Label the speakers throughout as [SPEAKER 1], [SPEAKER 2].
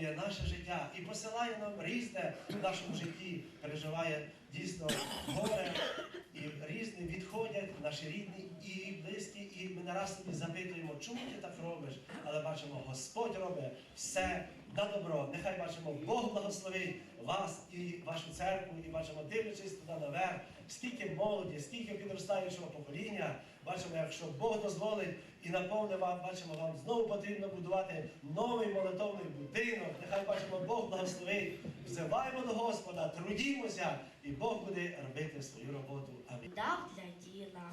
[SPEAKER 1] випробовує наше життя і посилає нам різне в нашому житті, переживає дійсно горе, і різні відходять наші рідні і близькі, і ми не собі запитуємо, чому ти так робиш? Але бачимо, Господь робить все на добро. Нехай бачимо, Бог благословить вас і вашу церкву, і бачимо, дивлячись туди наверх, скільки молоді, скільки підростаючого покоління. Бачимо, якщо Бог дозволить і наповне вам, бачимо, вам знову потрібно будувати новий молитовний будинок. Нехай бачимо, Бог благословить. Взиваємо до Господа, трудімося, і Бог буде робити свою роботу. Амінь.
[SPEAKER 2] дав для діла,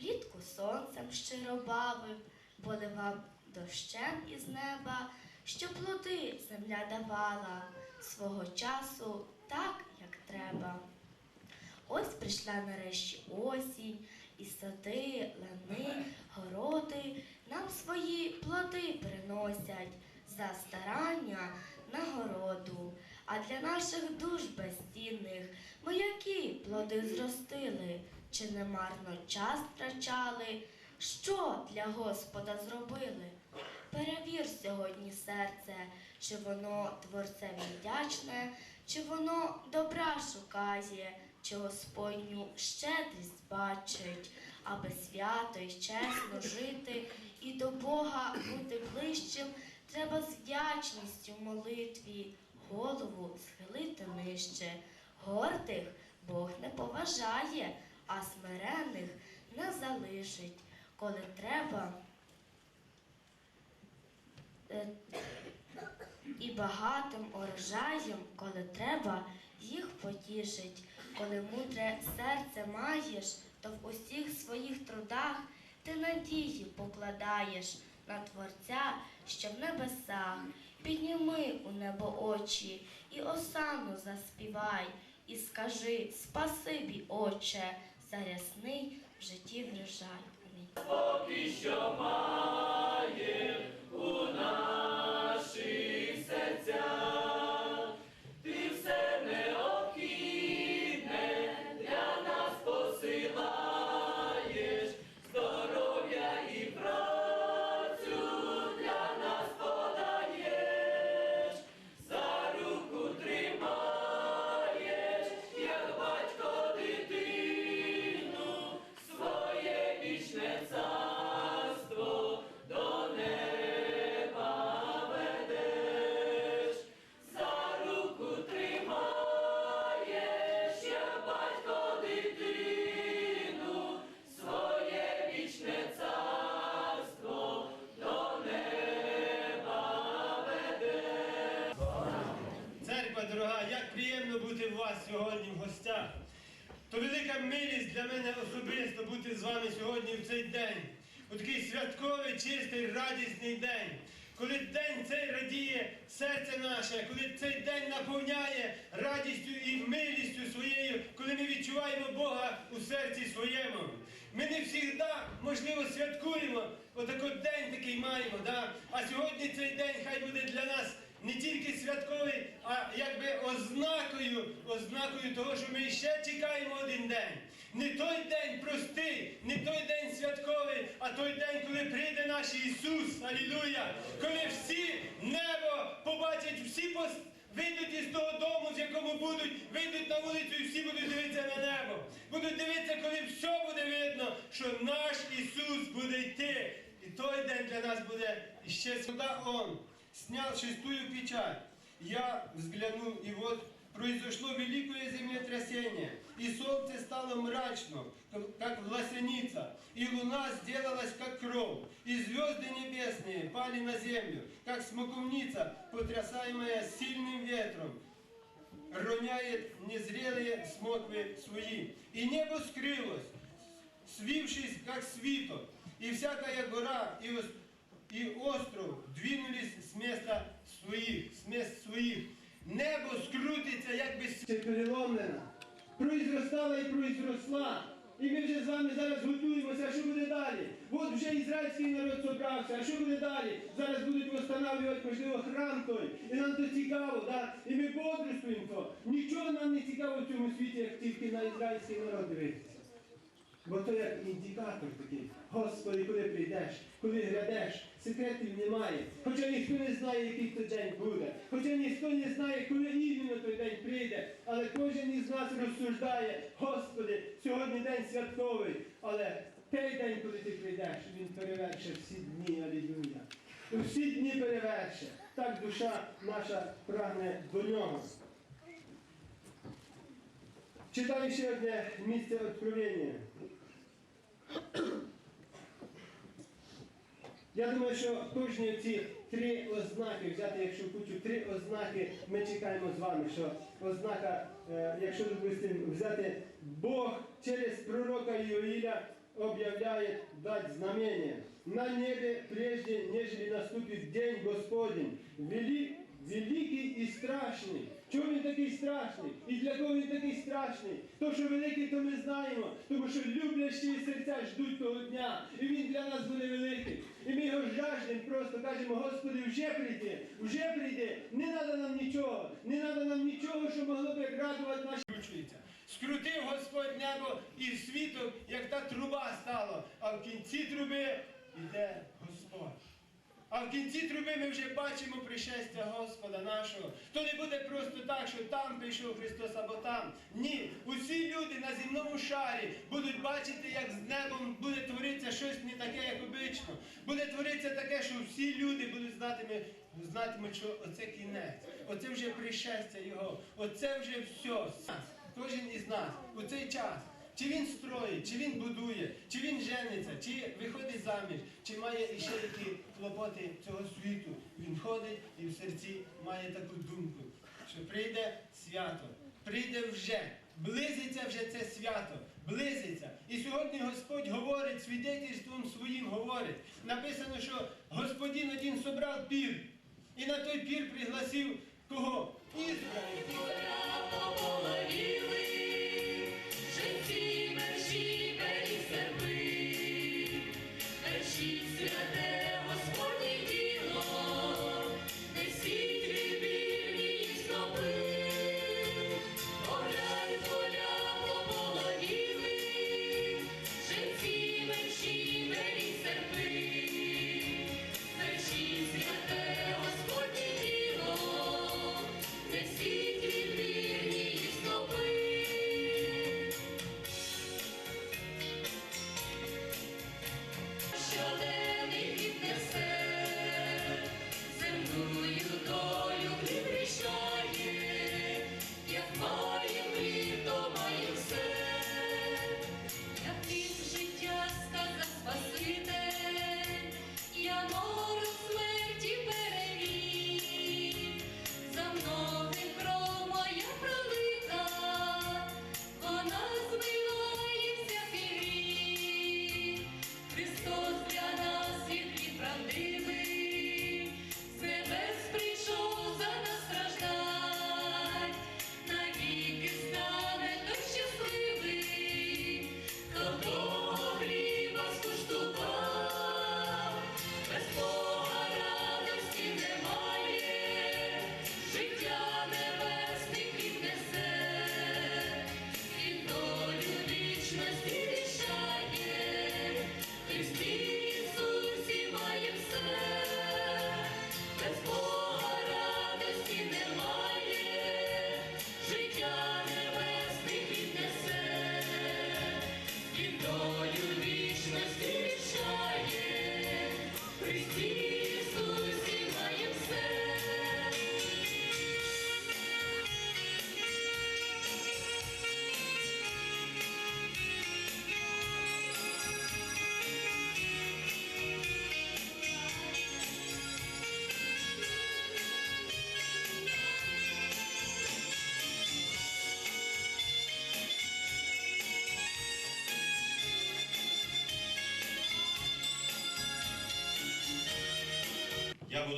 [SPEAKER 2] влітку сонцем щиро бавив, поливав дощем із неба, що плоди земля давала свого часу так, як треба. Ось прийшла нарешті осінь, і сади, лани, городи нам свої плоди приносять за старання нагороду. А для наших душ безцінних ми які плоди зростили, чи не марно час втрачали, що для Господа зробили? Перевір сьогодні серце, чи воно творцеві вдячне, чи воно добра шукає, чи Господню щедрість бачить, аби свято й чесно жити і до Бога бути ближчим, треба з вдячністю молитві голову схилити нижче. Гордих Бог не поважає, а смирених не залишить, коли треба. е, і багатим урожаєм, коли треба, їх потішить. Коли мудре серце маєш, то в усіх своїх трудах ти надії покладаєш на Творця, що в небесах. Підніми у небо очі і осану заспівай, і скажи спасибі, Отче, за рясний в житті врожай.
[SPEAKER 3] Поки що має у наших
[SPEAKER 4] вас сьогодні в гостях. То велика милість для мене особисто бути з вами сьогодні в цей день. У такий святковий, чистий, радісний день. Коли день цей радіє серце наше, коли цей день наповняє радістю і милістю своєю, коли ми відчуваємо Бога у серці своєму. Ми не завжди, можливо, святкуємо, отако день такий маємо. Да? А сьогодні цей день хай буде для нас не тільки святковий, а якби ознакою, ознакою того, що ми ще чекаємо один день. Не той день простий, не той день святковий, а той день, коли прийде наш Ісус, Алілуя, коли всі небо побачать, всі пос... вийдуть із того дому, з якому будуть, вийдуть на вулицю і всі будуть дивитися на небо. Будуть дивитися, коли все буде видно, що наш Ісус буде йти. І той день для нас буде іще сюди Он снял шестую печать. Я взглянул, и вот произошло великое землетрясение, и солнце стало мрачно, как- власеница, и луна сделалась как кровь, и звезды небесные пали на землю, как смоковница, потрясаемая сильным ветром роняет незрелые смоквы свои. И небо скрылось, свившись, как свиток, и всякая гора и, и остров двинулись с места своих, с мест своих. Небо скрутиться, як би переломлено. Произростала і произросла. І ми вже з вами зараз готуємося, а що буде далі? От вже ізраїльський народ зібрався, а що буде далі? Зараз будуть встановлювати, можливо, храм той. І нам то цікаво, да? і ми бодрствуємо то. Нічого нам не цікаво в цьому світі, як тільки на ізраїльський народ дивитися. Бо то як індикатор такий. Господи, коли прийдеш, коли глядеш, секретів немає. Хоча ніхто не знає, який той день буде. Хоча ніхто не знає, коли іменно той день прийде. Але кожен із нас розсуждає, Господи, сьогодні день святковий. Але той день, коли ти прийдеш, він перевершить всі дні, алілюя. Всі дні переверше. Так душа наша прагне до нього. Читаю ще одне місце откровення. Я думаю, що кожні ці три ознаки взяти, якщо кучу три ознаки, ми чекаємо з вами, що ознака, е, якщо допустимо, взяти Бог через пророка Іоїля об'являє дать знамення. На небі прежде, нежели наступить день Господень, вели, великий і страшний. Чому він такий страшний? І для кого він такий страшний? То, що великий, то ми знаємо, тому що люблячі серця ждуть того дня. І він для нас буде великий. І ми його жаждемо, просто кажемо, Господи, вже прийди, вже прийди. Не треба нам нічого, не треба нам нічого, що могло б радувати наші ручниця. Скрутив Господь небо і світу, як та труба стала, а в кінці труби йде Господь. А в кінці труби ми вже бачимо пришестя Господа нашого. То не буде просто так, що там прийшов Христос або там. Ні, усі люди на земному шарі будуть бачити, як з небом буде творитися щось не таке, як обично. Буде творитися таке, що всі люди будуть знатиме, знатимуть, що оце кінець, оце вже пришестя Його, оце вже все. Кожен із нас у цей час. Чи він строїть, чи він будує, чи він жениться, чи виходить заміж, чи має іще які клопоти цього світу. Він ходить і в серці має таку думку, що прийде свято, прийде вже, близиться вже це свято, близиться. І сьогодні Господь говорить, свідетельством своїм говорить. Написано, що Господин один собрав пір, і на той пір пригласив кого? Ізраїль.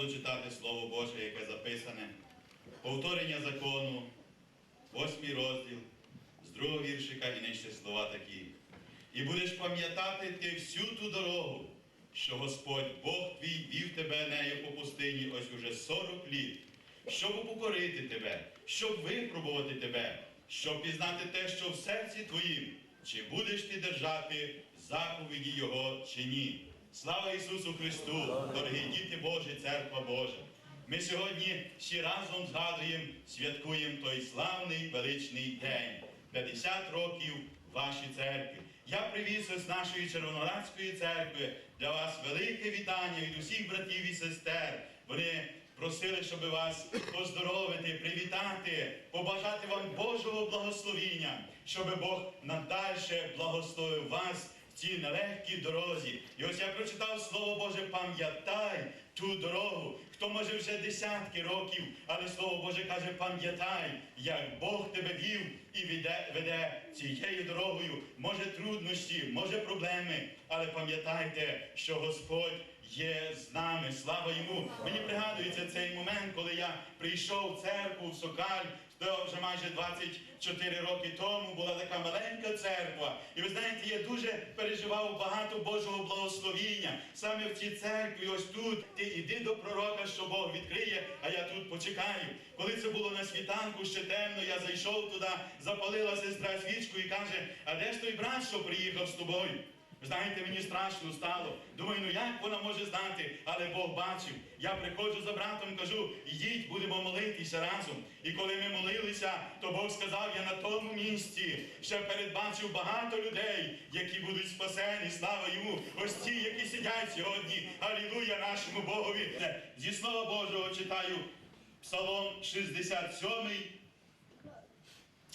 [SPEAKER 5] Буду читати Слово Боже, яке записане. Повторення закону, восьмий розділ, з другого віршика і нижче слова такі. І будеш пам'ятати ти всю ту дорогу, що Господь Бог твій вів тебе нею по пустині ось уже сорок літ, щоб упокорити тебе, щоб випробувати тебе, щоб пізнати те, що в серці твоїм, чи будеш ти держати заповіді Його чи ні. Слава Ісусу Христу, дорогі діти Божі, церква Божа! Ми сьогодні всі разом згадуємо, святкуємо той славний величний день 50 років вашій церкві. Я привіз із нашої Червонорадської церкви для вас велике вітання від усіх братів і сестер. Вони просили, щоб вас поздоровити, привітати, побажати вам Божого благословіння, щоб Бог надальше благословив вас цій нелегкій дорозі. І ось я прочитав Слово Боже, пам'ятай ту дорогу. Хто може вже десятки років, але Слово Боже каже, пам'ятай, як Бог тебе вів і веде, веде цією дорогою. Може труднощі, може проблеми, але пам'ятайте, що Господь є з нами. Слава йому! Мені пригадується цей момент, коли я прийшов в церкву в Сокаль. То вже майже 24 роки тому була така маленька церква. І ви знаєте, я дуже переживав багато Божого благословіння. Саме в цій церкві, ось тут, ти іди до пророка, що Бог відкриє, а я тут почекаю. Коли це було на світанку, ще темно, я зайшов туди, запалила сестра свічку і каже, а де ж той брат, що приїхав з тобою? Знаєте, мені страшно стало. Думаю, ну як вона може знати, але Бог бачив. Я приходжу за братом, кажу, йдіть, будемо молитися разом. І коли ми молилися, то Бог сказав, я на тому місці ще передбачив багато людей, які будуть спасені. Слава йому! Ось ті, які сидять сьогодні. Алілуя нашому Богові. Зі слова Божого читаю Псалом 67.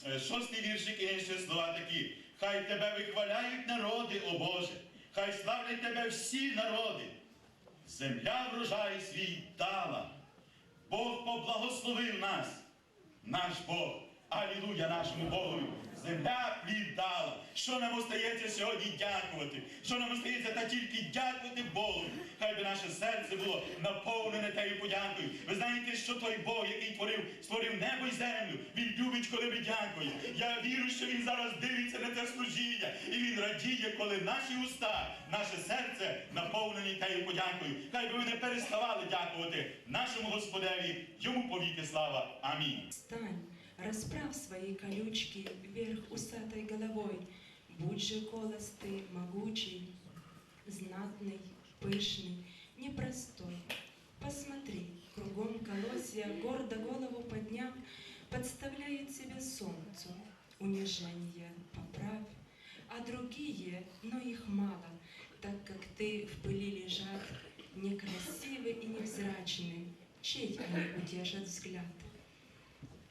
[SPEAKER 5] Е, Шостий віршик і ще слова такі. Хай тебе вихваляють народи, о Боже, хай славлять тебе всі народи. Земля врожай свій дала. Бог поблагословив нас, наш Бог. Алілуя нашому Богу. Земля плід дала. Що нам остається сьогодні дякувати? Що нам остається та тільки дякувати Богу. Хай би наше серце було наповнене тією подякою. Ви знаєте, що той Бог, який творив, створив небо і землю, він любить, коли ми дякуємо. Я вірю, що він зараз дивиться на це служіння, і він радіє, коли наші уста, наше серце наповнені тією подякою. Хай би ви не переставали дякувати нашому Господеві, йому повіки слава. Амінь.
[SPEAKER 6] Встань, расправь свои колючки вверх усатой головой. Будь же голос ты могучий, знатный, пышный, непростой. Посмотри, кругом колосья, гордо голову подняв, подставляют себе солнцу. Унижение поправь, а другие, но их мало, так как ты в пыли лежат, некрасивы и невзрачны, чей они удержат взгляд.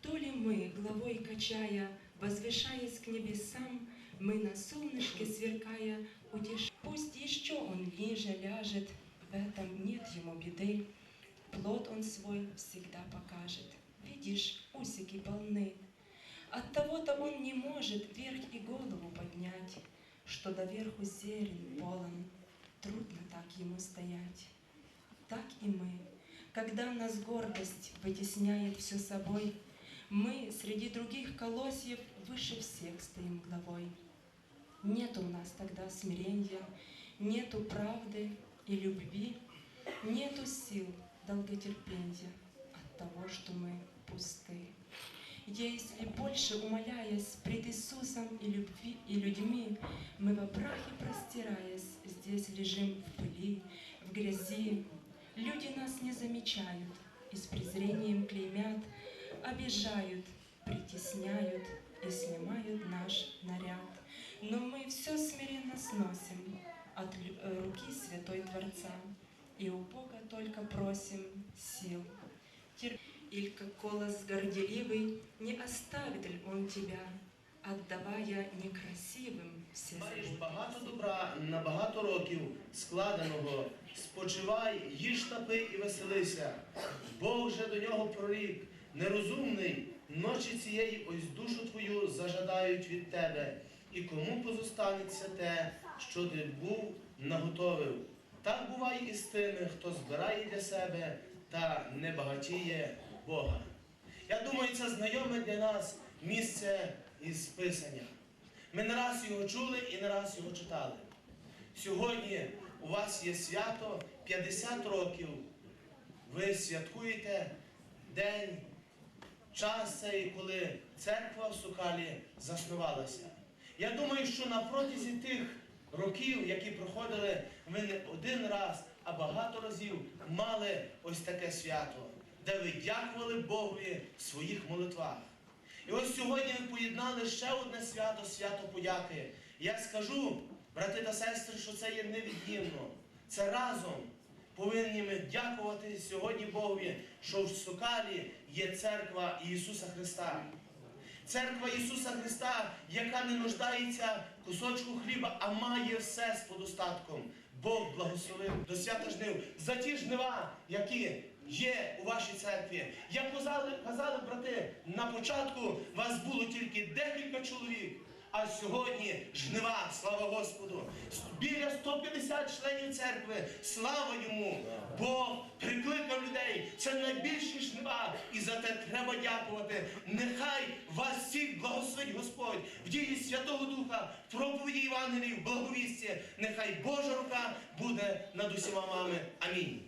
[SPEAKER 6] То ли мы, головой качая, возвышаясь к небесам, мы на солнышке сверкая, утеш... Пусть еще он ниже ляжет, в этом нет ему беды. Плод он свой всегда покажет. Видишь, усики полны. От того-то он не может вверх и голову поднять, что доверху зелень полон. Трудно так ему стоять. Так и мы, когда нас гордость вытесняет все собой, мы среди других колосьев выше всех стоим главой. Нет у нас тогда смирения, нету правды и любви, нету сил долготерпения от того, что мы пусты. Если больше умоляясь пред Иисусом и, любви, и людьми, мы во прахе простираясь, здесь лежим в пыли, в грязи, люди нас не замечают и с презрением клеймят, обижают, притесняют и снимают наш наряд. Но мы все смиренно сносим от лю- э, руки Святой Творца, и у Бога только просим сил. Тер- Иль как колос горделивый, не оставит ли Он тебя, отдавая некрасивым все
[SPEAKER 7] Маєш
[SPEAKER 6] заботы?
[SPEAKER 7] багато добра на багато років складеного. Спочивай, їж та пий і веселися. Бог же до нього прорік, нерозумний, ночі цієї ось душу твою зажадають від тебе. І кому позостанеться те, що ти був наготовив. Так буває і з тими, хто збирає для себе та не багатіє Бога. Я думаю, це знайоме для нас місце із Писання. Ми не раз його чули і не раз його читали. Сьогодні у вас є свято 50 років. Ви святкуєте день, час цей, коли церква в Сукалі заснувалася. Я думаю, що на протязі тих років, які проходили, ви не один раз, а багато разів мали ось таке свято, де ви дякували Богові в своїх молитвах. І ось сьогодні ви поєднали ще одне свято, свято подяки. Я скажу, брати та сестри, що це є невід'ємно. Це разом повинні ми дякувати сьогодні Богові, що в Сокалі є церква Ісуса Христа. Церква Ісуса Христа, яка не нуждається кусочку хліба, а має все з подостатком. Бог благословив до свята жнив за ті жнива, які є у вашій церкві. Як казали, казали брати, на початку вас було тільки декілька чоловік. А сьогодні жнива, слава Господу, біля 150 членів церкви, слава йому! Бог прикликав людей. Це найбільші жнива, і за те треба дякувати. Нехай вас всіх благословить Господь в дії Святого Духа, в проповіді Євангелії, в благовісті. Нехай Божа рука буде над усіма вами. Амінь.